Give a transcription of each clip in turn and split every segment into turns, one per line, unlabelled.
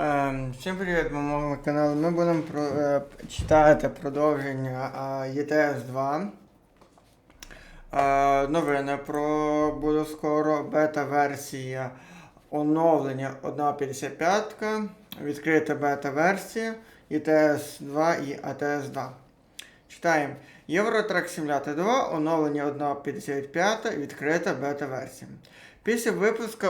Ем, Всім привіт, на моєму каналу. Ми будемо про, е, читати продовження е, ЄТС 2. Е, новини про буде скоро бета-версія оновлення 1.55, відкрита бета-версія ЄТС 2 і АТС 2. Читаємо. Євротрак Simulator 2, оновлення 1.55, відкрита бета-версія. Після випуску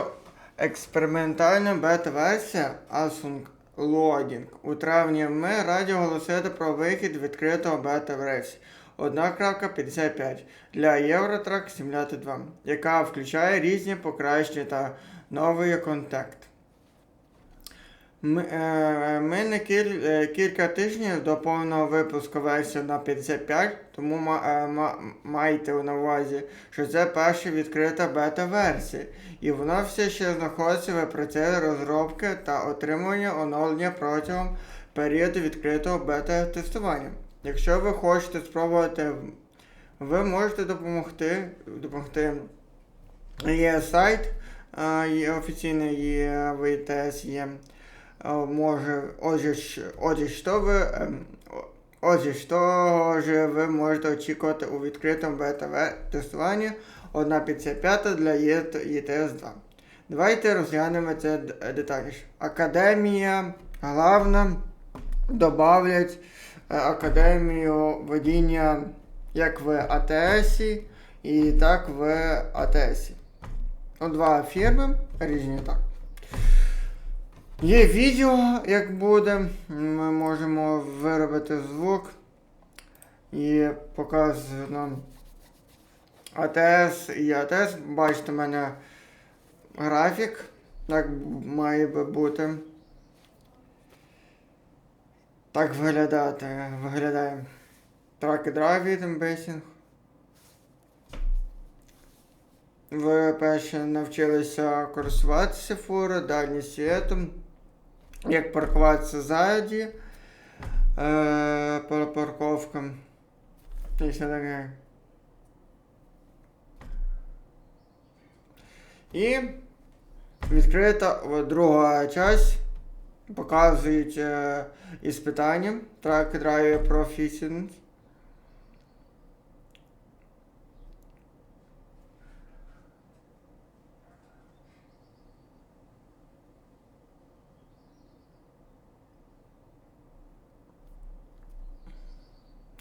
експериментальна бета-версія Asung Loading. У травні ми раді оголосити про вихід відкритого бета-версії 1.55 для Eurotrack Simulator 2, яка включає різні покращення та новий контакт. Ми, е, кіль, е, кілька тижнів до повного випуску версії на 55, тому е, майте на увазі, що це перша відкрита бета-версія, і вона все ще знаходиться в процесі розробки та отримування оновлення протягом періоду відкритого бета-тестування. Якщо ви хочете спробувати, ви можете допомогти. допомогти. Є сайт офіційний ВТС є. Е, Може, отже, отже, що ви, ем, отже, що ж ви можете очікувати у відкритому бета-тестуванні 1.55 для ЄТС 2. Давайте розглянемо це детальніше. Академія, головна, добавлять е, академію водіння як в АТС і так в АТС. Ну, два фірми різні так. Є відео, як буде. Ми можемо виробити звук і показує нам АТС і АТС. Бачите, в мене графік. Так має би бути. Так виглядати. Виглядає. Трак і драйв бейсінг. Ви перше навчилися користуватися фурою, дальність світом, як паркуватися ззаді е, парковка. І все таке. І відкрита друга часть. Показують е, іспитання Track Drive Proficiency.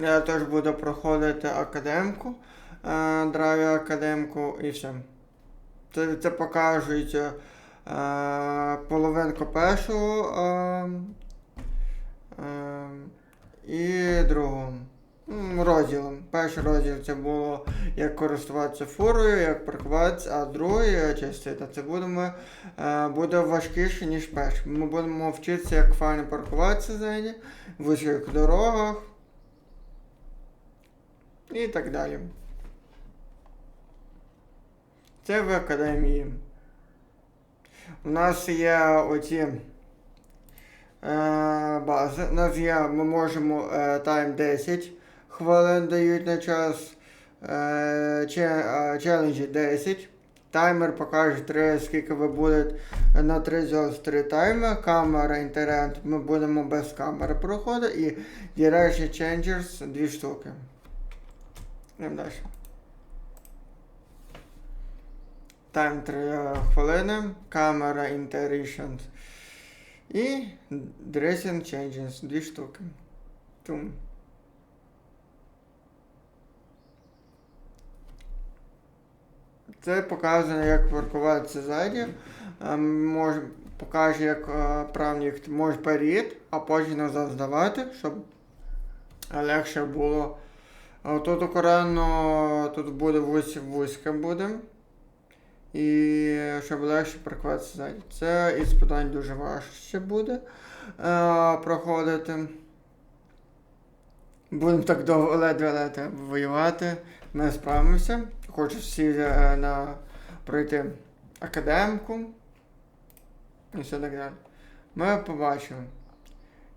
Я теж буду проходити академку, е, драйв академку і все. Це, це покажуть е, половинку першого е, е, і другого розділом. Перший розділ це було як користуватися фурою, як паркуватися, а другий частина це будемо, е, буде важкіше, ніж перший. Ми будемо вчитися, як файно паркуватися ззаді, в вузьких дорогах і так далі. Це в академії. У нас є оці е, бази. У нас є, ми можемо е, тайм 10 хвилин дають на час. Е, е, челенджі 10. Таймер покаже 3, скільки ви будете на 3 зос 3 тайми. Камера, інтернет, ми будемо без камери проходити. І Direction Changers 2 штуки. Йдемо далі. Тайм 3 хвилини, камера Interactions і Dressing Changes 2 штуки. Тум. Це показує, як паркуватися ззаді. Може, покаже, як правник може перед, а потім назад здавати, щоб легше було. А Тут акуратно, тут буде вузь, вузьке буде. І щоб легше паркуватися ззаді. Це із питань дуже важче буде е, проходити. Будемо так довго ледве-ледве воювати. Ми справимося. Хочу всі е, на, пройти академку. І все так далі. Ми побачимо.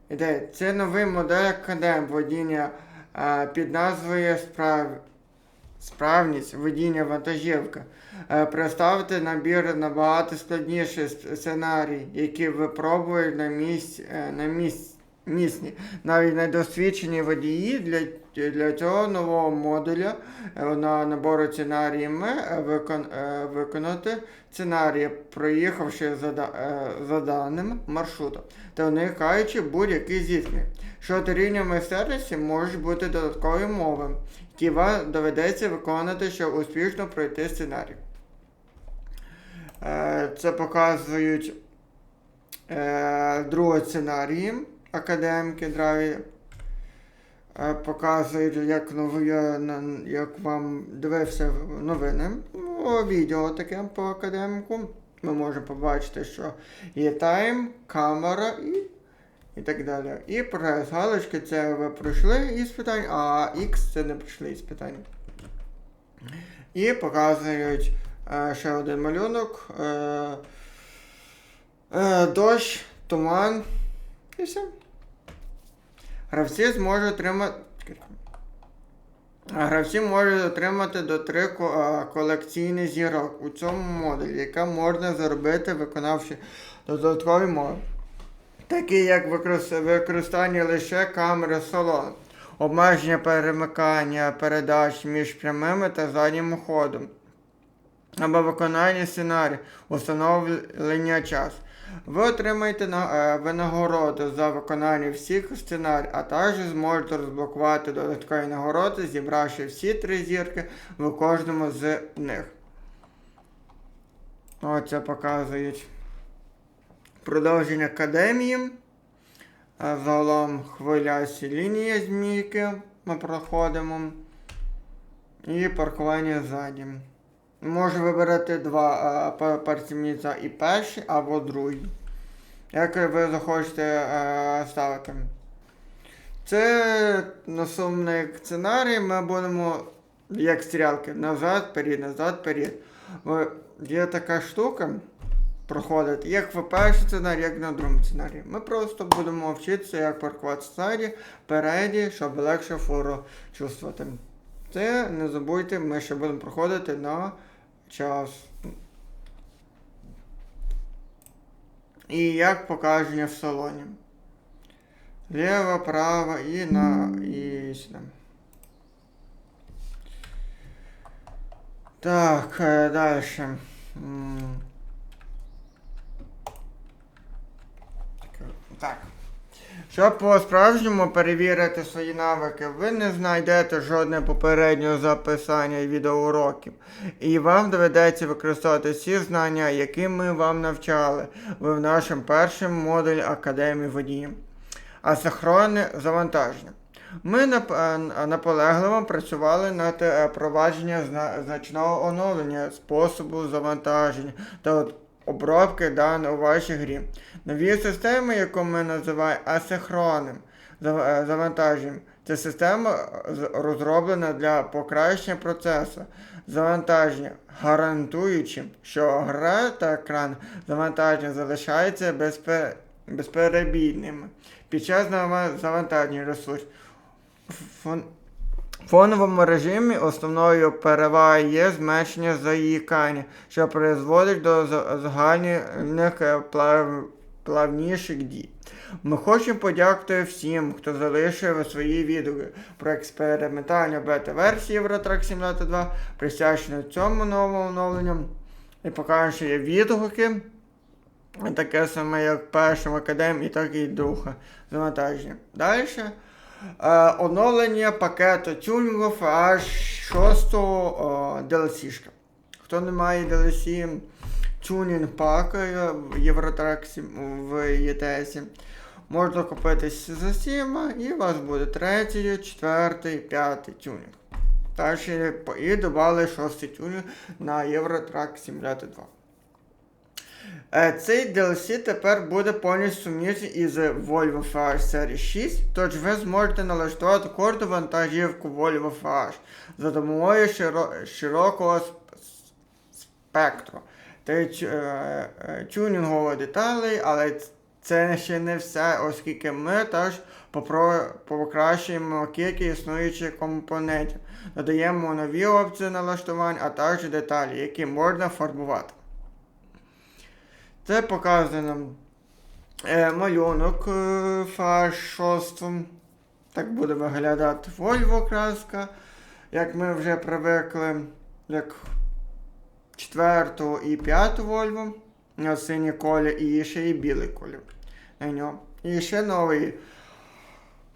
Ідея. Це новий модель академ водіння під назвою справ... справність водіння вантажівка. Е, Представте набір набагато складніший сценарій, який випробують на місці, на місці. Місні, навіть недосвідчені водії для, для цього нового модуля е, на набору сценаріями е, викон, е, виконати сценарії, проїхавши за, за даним маршрутом та уникаючи будь-яких зіткнень. Щодо рівня майстерності можуть бути додаткові мови, які вам доведеться виконати, щоб успішно пройти сценарій. Це показують другий сценарій академки Драйві. Е, Показують, як, нові, як вам дивився новини. Ну, відео таке по академіку. Ми можемо побачити, що є тайм, камера і, і так далі. І прес галочки це ви пройшли іспитань, а X це не пройшли іспитання. І показують е, ще один малюнок. Е, е, дощ, туман. І все. Гравці зможуть отримати. Гравці можуть отримати до три ко- а, колекційні зірок у цьому модулі, яка можна заробити, виконавши додаткові мови. Такі як використання лише камери салону, обмеження перемикання передач між прямими та заднім ходом, або виконання сценарію, установлення часу. Ви отримаєте е, винагороду за виконання всіх сценарій, а також зможете розблокувати додаткові нагороди, зібравши всі три зірки в кожному з них. Оце показують продовження академії. Загалом хвилясі лінії змійки ми проходимо. І паркування ззаді. Може вибирати два а, па- партії місця і перший або другий. Як ви захочете ставити. Це насумний сценарій, ми будемо як стрілки назад, перед, назад, перед. Є така штука проходить, як в перший сценарій, як на другому сценарії. Ми просто будемо вчитися, як паркувати сценарій впереді, щоб легше фору чувствувати. Це не забудьте, ми ще будемо проходити на час. І як покаження в салоні. Ліва, права і на і сюди. Так, е, далі. Так. Щоб по-справжньому перевірити свої навики, ви не знайдете жодне попереднього записання і відеоуроків. І вам доведеться використовувати всі знання, які ми вам навчали в нашому першому модулі Академії водіїв. Асинхронне завантаження. Ми е, наполегливо працювали над е, провадженням значного оновлення способу завантаження та обробки даних у вашій грі. Нові системи, яку ми називаємо асинхронним е, завантаженням, це система е, розроблена для покращення процесу завантаження, гарантуючи, що гра та екран завантаження залишаються безпе- безперебійними під час завантаження ресурсів. Фон... В фоновому режимі основною перевагою є зменшення заїкання, що призводить до загальних е, плав... плавніших дій. Ми хочемо подякувати всім, хто залишив свої відгуки про експериментальну бета-версію Eurotrack Simulator 2, присвячену цьому новому оновленню. І є відгуки. Таке саме, як першому академії, так і друге завантаження. Далі. Е, оновлення пакету тюнінгів аж 6 DLC. Хто не має DLC тюнінг пак е, в Євротраксі в ETS, можна купити за 7 і у вас буде третій, четвертий, п'ятий тюнінг. Та ще і додали шостий тюнінг на Eurotrack Simulator 2. Е, Цей DLC тепер буде повністю сумісний із Volvo FH серії 6, тож ви зможете налаштувати кожну вантажівку Volvo FH за допомогою широ- широкого сп- спектру та е, е, тюнінгових деталей, але це ще не все, оскільки ми попро- покращуємо кілька існуючих компонентів, додаємо нові опції налаштувань, а також деталі, які можна фарбувати. Це показує нам е, малюнок е, фаршостом. Так буде виглядати Volvo краска, як ми вже привикли, як четверту і п'яту Volvo. На синій колір і ще і білий колір на ньому. І ще новий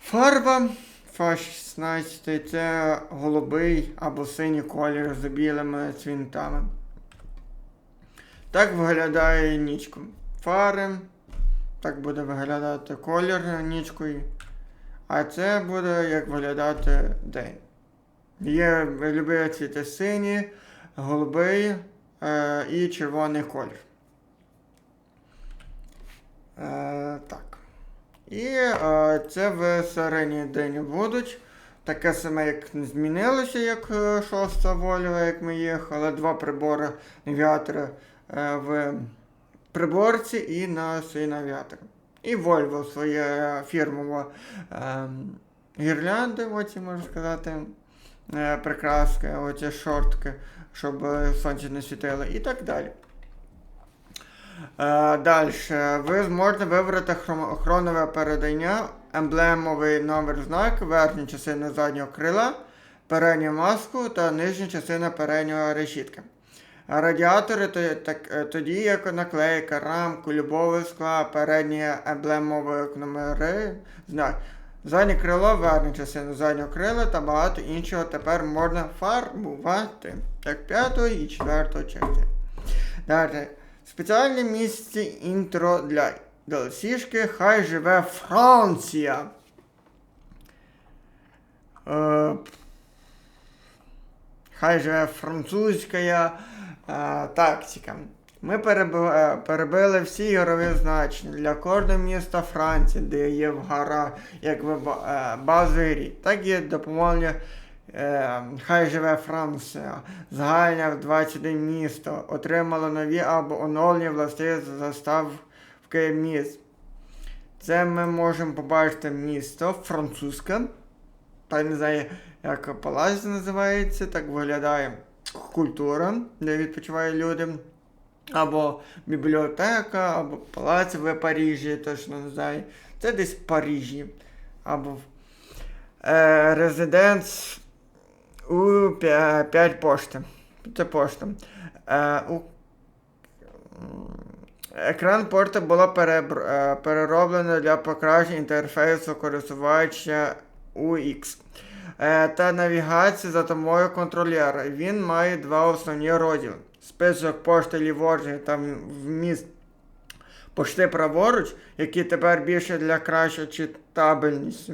фарба. Фа 16 це голубий або синій колір з білими цвінтами. Так виглядає нічку. Фари. Так буде виглядати колір нічкою. А це буде як виглядати день. Є любі цвіти сині, голубий е, і червоний колір. Е, так. І е, це в середній день будуть. Таке саме, як змінилося, як е, шоста Вольва, як ми їхали. Два прибори навігатора в приборці і на свій навігатор. І Volvo своє фірмове е, гірлянди, оці можна сказати, е, прикраски, оці шортки, щоб е, сонце не світило і так далі. Е, Далі. Ви зможете вибрати хронове передання, емблемовий номер знак, верхню частину заднього крила, передню маску та нижню частину переднього решітки. Радіатори то- так- е, тоді як наклейка, рамку, любове скла, передні емблемові номери, знак. Заднє крило, верхню частину заднього крила та багато іншого тепер можна фарбувати, як п'ятої і четвертої частини. Далі. Спеціальне місце інтро для DLC-шки Хай живе Франція. Е, Хай живе французька тактика. Ми е, перебили всі ігрові значення для кожного міста Франції, де є в гора, як е, базовий рік. Так доповнення е, Хай живе Франція. Загальне в 21 місто. Отримало нові або оновлені власті заставки міст. Це ми можемо побачити місто французьке. Та не знаю, як палац називається, так виглядає культура, де відпочивають люди. Або бібліотека, або палац в Парижі, точно не знаю. Це десь в Парижі. Або е, резиденс у 5 пошти. Це пошта. Е, у... Екран порта було е, перероблено для покращення інтерфейсу користувача UX та навігації за допомогою контролера. Він має два основні розділи. Список пошти ліворуч та вміст пошти праворуч, які тепер більше для кращої читабельності.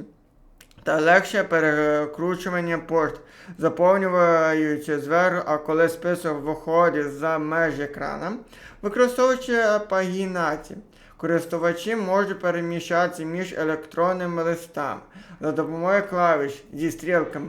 Та легше перекручування пошт, заповнюючи зверху, а коли список виходить за межі екрана, використовуючи пагінацію. Користувачі можуть переміщатися між електронними листами за допомогою клавіш зі стрілками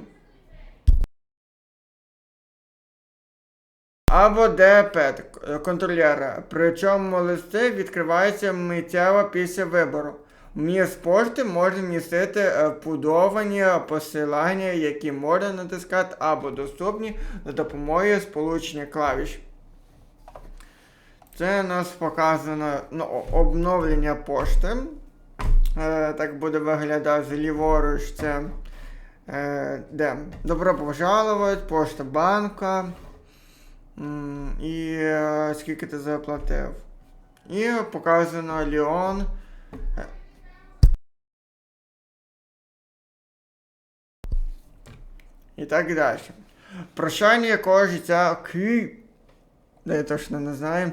або D-пад контролера. Причому листи відкриваються миттєво після вибору. Вміст пошти може містити е, вбудовані посилання, які можна натискати або доступні за допомогою сполучення клавіш. Це у нас показано ну, обновлення пошти. Е, так буде виглядати ліворуч. Це е, де? Добро пожаловать, пошта банка. І е, скільки ти заплатив. І показано Ліон. І так далі. Прощання якого життя Ки. Да, я точно не знаю.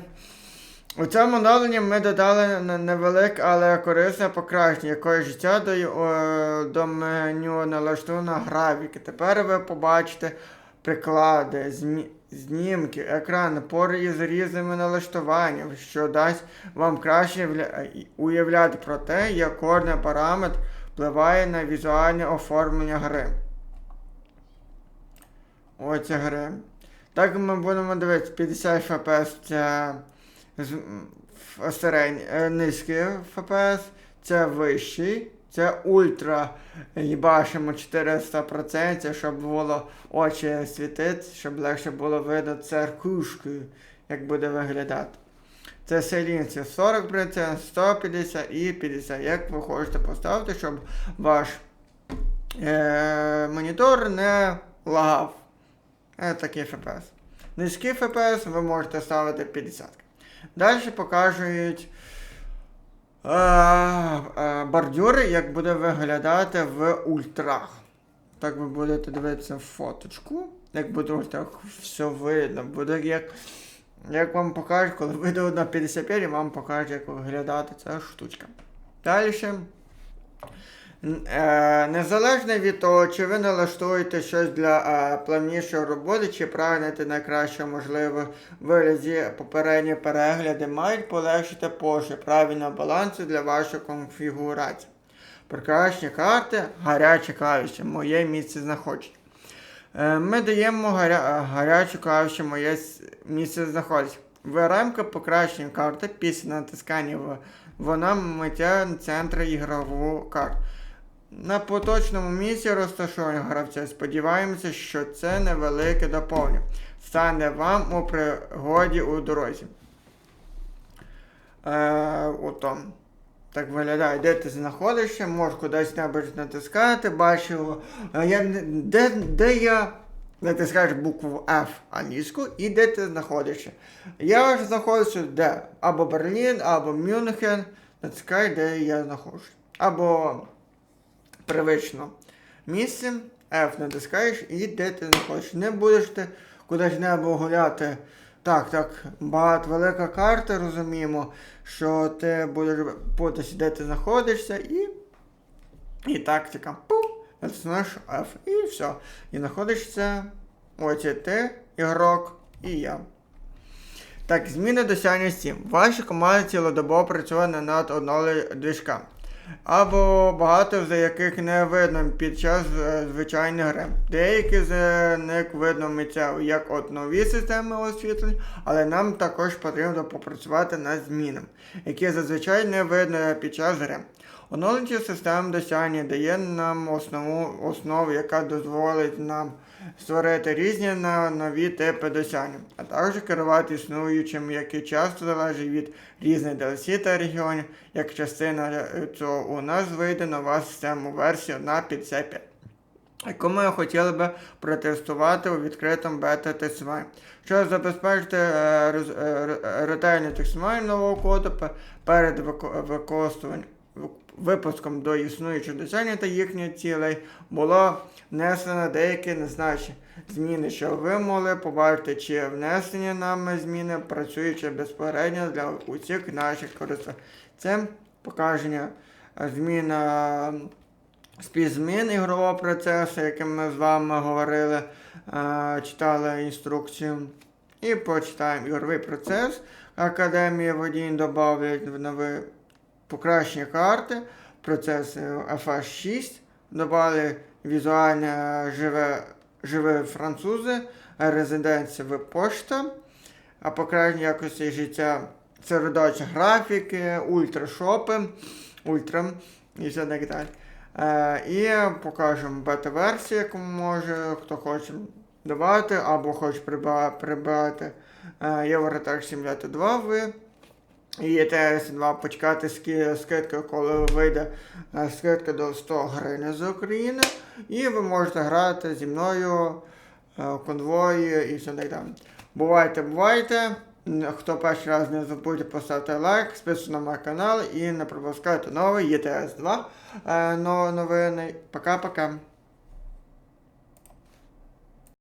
У цьому оновленні ми додали невелике, але корисне покращення якої життя е, до меню налаштовано графіки. Тепер ви побачите приклади, знімки, екран, пори із різними налаштуваннями, що дасть вам краще уявляти про те, як кожен параметр впливає на візуальне оформлення гри. Оце гри. Так ми будемо дивитися 50 FPS це середній, е, низький FPS, це вищий, це ультра їбашимо 400%, щоб було очі світити, щоб легше було видно церкушкою, як буде виглядати. Це селінці 40%, 150 і 50. Як ви хочете поставити, щоб ваш е, монітор не лагав. Е, такий FPS. Низький FPS ви можете ставити 50. Далі покажуть е, е, бордюри, як буде виглядати в ультрах. Так ви будете дивитися фоточку, як буде так все видно. Буде як, як вам покажуть, коли вийде на 55, вам покажуть, як виглядати ця штучка. Далі. Е, незалежно від того, чи ви налаштуєте щось для е, плавнішої роботи, чи прагнете найкраще можливо виразі попередні перегляди, мають полегшити пошук правильного балансу для вашої конфігурації. Прекрасні карти, гарячі клавіші, моє місце знаходження. Е, Ми даємо гаря... гарячу клавішу моє місце знаходиться. Вибираємо покращення карти після натискання вона миття центру ігрову карту. На поточному місці розташування гравця сподіваємося, що це невелике доповнення стане вам у пригоді у дорозі. Е, отом. Так виглядає, де ти знаходишся, можеш кудись небудь натискати, бачив. е, Я, де, де я натискаєш букву F англійську і де ти знаходишся. Я ж знаходжуся де? Або Берлін, або Мюнхен. Натискай, де я знаходжусь. Або привично місце, F натискаєш і де ти знаходишся. Не будеш ти кудись небо гуляти. Так, так, багато велика карта, розуміємо, що ти будеш путатися, де ти знаходишся, і, і тактика. Пум, натиснеш F, і все. І знаходишся ось ти, ігрок, і я. Так, зміни Steam. Ваша команда цілодобово працює над одною движка. Або багато з яких не видно під час звичайних звичайної гри. Деякі з них видно миттєво як от нові системи освітлень, але нам також потрібно попрацювати над змінами, які зазвичай не видно під час гри. Оновлення систем досягнення дає нам основу, основу, яка дозволить нам створити різні на- нові типи досягнень, а також керувати існуючим, які часто залежать від різних DLC та регіонів. Як частина е, цього у нас вийде нова система версія 1.55 яку ми хотіли би протестувати у відкритому бета-тестуванні. Щоб забезпечити е, роз- е, ретельне тестування нового коду перед вико- використанням випуском до існуючого досягнення та їхніх цілей було внесено деякі незначні зміни, що ви могли побачити, чи внесені нами зміни працюючи безпосередньо для усіх наших користувачів. Це покаження е, зміна співзмін ігрового процесу, яким ми з вами говорили, е, читали інструкцію. І почитаємо ігровий процес. Академія водінь додають в нові покращення карти, процеси FH6, додали візуальне живе, живе французи, резиденція в пошта, а покращення якості життя середовища графіки, ультрашопи, ультра і все так далі. Е, і покажемо бета-версію, яку може хто хоче давати, або хоче прибрати. Е, Eurotrack Simulator 2 в і ts 2 почекати ски- скидку, коли вийде е, скидка до 100 гривень з України. І ви можете грати зі мною е, конвої і все так далі. Бувайте, бувайте. Хто перший раз не забудьте поставити лайк, підписуйтесь на мій канал і не пропускайте новий ETS 2 е, новини. Пока-пока.